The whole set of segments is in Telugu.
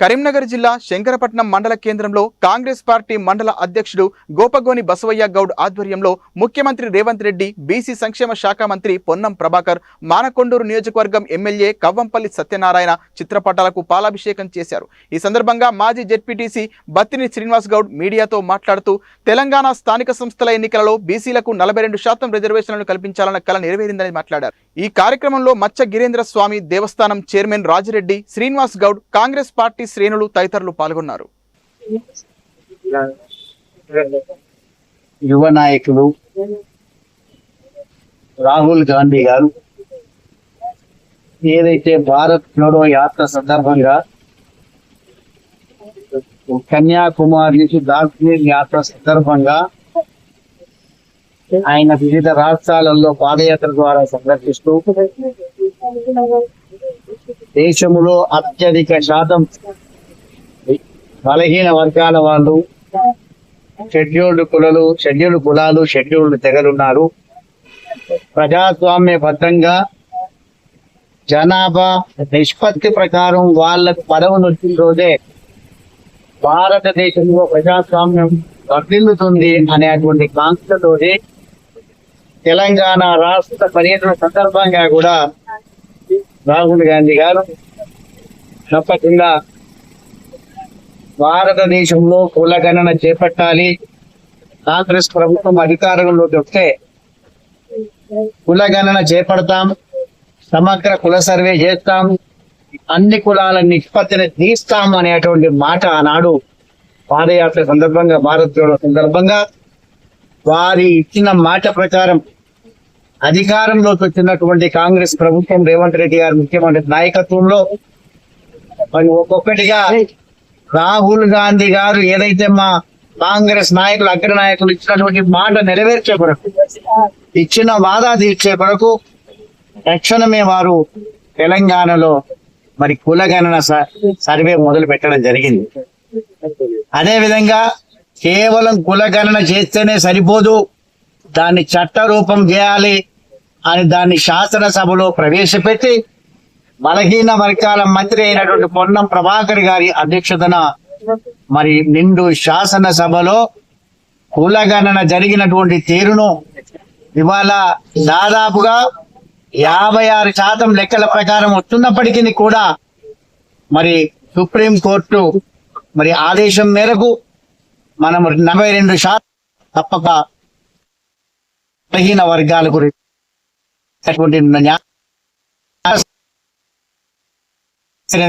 కరీంనగర్ జిల్లా శంకరపట్నం మండల కేంద్రంలో కాంగ్రెస్ పార్టీ మండల అధ్యక్షుడు గోపగోని బసవయ్య గౌడ్ ఆధ్వర్యంలో ముఖ్యమంత్రి రేవంత్ రెడ్డి బీసీ సంక్షేమ శాఖ మంత్రి పొన్నం ప్రభాకర్ మానకొండూరు నియోజకవర్గం ఎమ్మెల్యే కవ్వంపల్లి సత్యనారాయణ చిత్రపటాలకు పాలాభిషేకం చేశారు. ఈ సందర్భంగా మాజీ జెడ్పీటీసీ బత్తిని శ్రీనివాస్ గౌడ్ మీడియాతో మాట్లాడుతూ తెలంగాణ స్థానిక సంస్థల ఎన్నికలలో బీసీలకు నలభై రెండు శాతం రిజర్వేషన్లను కల్పించాలన్న కల నెరవేరిందని మాట్లాడారు. ఈ కార్యక్రమంలో మచ్చ గిరేంద్ర స్వామి దేవస్థానం చైర్మన్ రాజిరెడ్డి శ్రీనివాస్ గౌడ్ కాంగ్రెస్ పార్టీ శ్రేణులు తదితరులు పాల్గొన్నారు. యువ నాయకులు రాహుల్ గాంధీ గారు ఏదైతే భారత్ జోడో యాత్ర సందర్భంగా కన్యాకుమారి నుంచి దార్జిలింగ్ యాత్ర సందర్భంగా ఆయన వివిధ రాష్ట్రాలలో పాదయాత్ర ద్వారా సందర్శిస్తూ దేశంలో అత్యధిక శాతం బలహీన వర్గాల వాళ్ళు షెడ్యూల్డ్ కులలు షెడ్యూల్డ్ కులాలు షెడ్యూల్డ్ తెగలున్నారు. ప్రజాస్వామ్య బద్ధంగా జనాభా నిష్పత్తి ప్రకారం వాళ్ళకు పదవులు వచ్చిన రోజే భారతదేశంలో ప్రజాస్వామ్యం వర్ధిల్లుతుంది అనేటువంటి కాంక్షతోటి తెలంగాణ రాష్ట్ర పర్యటన సందర్భంగా కూడా రాహుల్ గాంధీ గారు తప్పకుండా భారతదేశంలో కులగణన చేపట్టాలి. కాంగ్రెస్ ప్రభుత్వం అధికారంలోకి వస్తే కులగణన చేపడతాం సమగ్ర కుల సర్వే చేస్తాం అన్ని కులాల నిష్పత్తిని తీస్తాం అనేటువంటి మాట ఆనాడు పాదయాత్ర సందర్భంగా భారత్ సందర్భంగా వారి ఇచ్చిన మాట ప్రకారం అధికారంలోకి వచ్చినటువంటి కాంగ్రెస్ ప్రభుత్వం రేవంత్ రెడ్డి గారి ముఖ్యమంత్రి నాయకత్వంలో మరి ఒక్కొక్కటిగా రాహుల్ గాంధీ గారు ఏదైతే మా కాంగ్రెస్ నాయకులు అగ్ర నాయకులు ఇచ్చినటువంటి మాట నెరవేర్చే కొరకు ఇచ్చిన వాదా తీర్చే కొరకు తక్షణమే వారు తెలంగాణలో మరి కులగణన సర్వే మొదలు పెట్టడం జరిగింది. అదే విధంగా కేవలం కులగణన చేస్తేనే సరిపోదు. దాన్ని చట్ట రూపం చేయాలి అని దాన్ని శాసనసభలో ప్రవేశపెట్టి బలహీన వర్గాల మంత్రి అయినటువంటి పొన్నం ప్రభాకర్ గారి అధ్యక్షతన మరి నిండు శాసనసభలో కులగణన జరిగినటువంటి తీరును ఇవాళ దాదాపుగా యాభై ఆరు శాతం లెక్కల ప్రకారం వస్తున్నప్పటికీ కూడా మరి సుప్రీం కోర్టు మరి ఆదేశం మేరకు మనం నలభై రెండు శాతం తప్పక బలహీన వర్గాల గురించి అటువంటి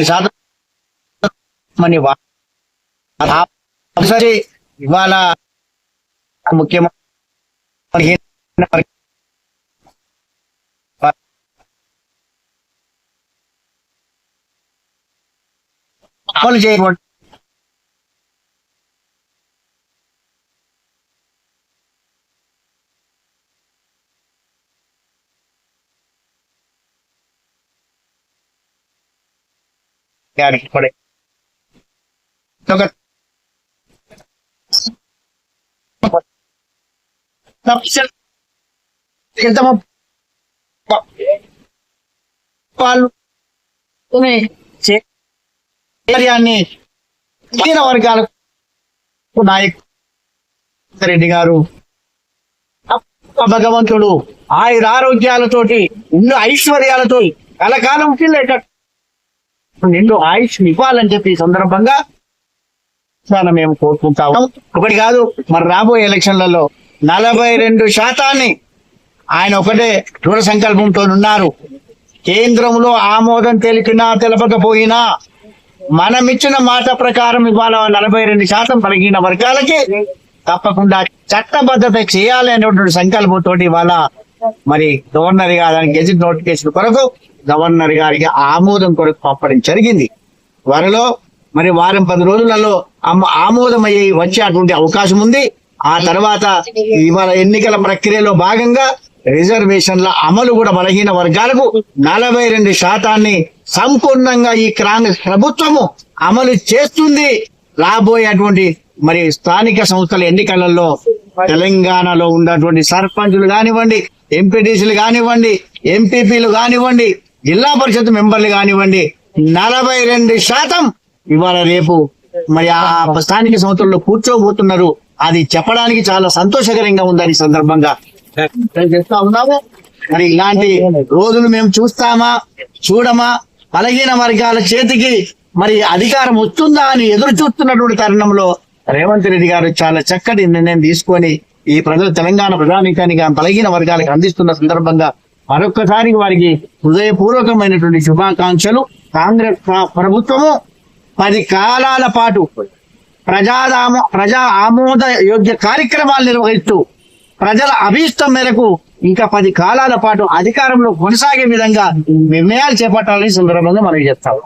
శాతం ఇవాళ ముఖ్యమంత్రి అమలు చేయబడి దానికి కూడా ఒక ఎంత వాళ్ళు కార్యాన్ని బలహీన వర్గాలకు నాయక్ రెడ్డి గారు భగవంతుడు ఆయుర ఆరోగ్యాలతోటి నిండు ఐశ్వర్యాలతో కలకాలం పిల్లేటట్టు నిండు ఆయుష్ ఇవ్వాలని చెప్పి ఈ సందర్భంగా చాలా మేము కోరుకుంటాము ఒకటి కాదు మరి రాబోయే ఎలక్షన్లలో నలభై రెండు శాతాన్ని ఆయన ఒకటే దృఢ సంకల్పంతో ఉన్నారు. కేంద్రంలో ఆమోదం తెలిపినా తెలపకపోయినా మనం ఇచ్చిన మాట ప్రకారం ఇవాళ నలభై రెండు శాతం కలిగిన వర్గాలకి తప్పకుండా చట్టబద్ధత చేయాలి అనేటువంటి సంకల్పంతో ఇవాళ మరి గవర్నర్ గారు దానికి గెజిట్ నోటిఫికేషన్ కొరకు గవర్నర్ గారికి ఆమోదం కొరకు పంపడం జరిగింది. వారిలో మరి వారం పది రోజులలో ఆమోదం అయ్యి వచ్చేటువంటి అవకాశం ఉంది. ఆ తర్వాత ఇవాళ ఎన్నికల ప్రక్రియలో భాగంగా రిజర్వేషన్ల అమలు కూడా బలహీన వర్గాలకు నలభై రెండు శాతాన్ని సంపూర్ణంగా ఈ కాంగ్రెస్ ప్రభుత్వము అమలు చేస్తుంది. రాబోయేటువంటి మరి స్థానిక సంస్థల ఎన్నికలలో తెలంగాణలో ఉన్నటువంటి సర్పంచులు కానివ్వండి ఎంపీటీసీలు కానివ్వండి ఎంపీపీలు కానివ్వండి జిల్లా పరిషత్ మెంబర్లు కానివ్వండి నలభై రెండు శాతం ఇవాళ రేపు మరి ఆ స్థానిక సంస్థల్లో కూర్చోబోతున్నారు. అది చెప్పడానికి చాలా సంతోషకరంగా ఉందని ఈ సందర్భంగా. చెప్తా ఉన్నాము మరి ఇలాంటి రోజులు మేము చూస్తామా చూడమా? బలహీన వర్గాల చేతికి మరి అధికారం వస్తుందా అని ఎదురు చూస్తున్నటువంటి తరుణంలో రేవంత్ రెడ్డి గారు చాలా చక్కటి నిర్ణయం తీసుకొని ఈ ప్రజలు తెలంగాణ ప్రజానీకానికి బలహీన వర్గాలకు అందిస్తున్న సందర్భంగా మరొక్కసారి వారికి హృదయపూర్వకమైనటువంటి శుభాకాంక్షలు. కాంగ్రెస్ ప్రభుత్వము పది కాలాల పాటు ప్రజాదామ ప్రజా ఆమోద యోగ్య కార్యక్రమాలు నిర్వహిస్తూ ప్రజల అభీష్టం మేరకు ఇంకా పది కాలాల పాటు అధికారంలో కొనసాగే విధంగా నిర్ణయాలు చేపట్టాలని సందర్భంగా మనం చెప్తాము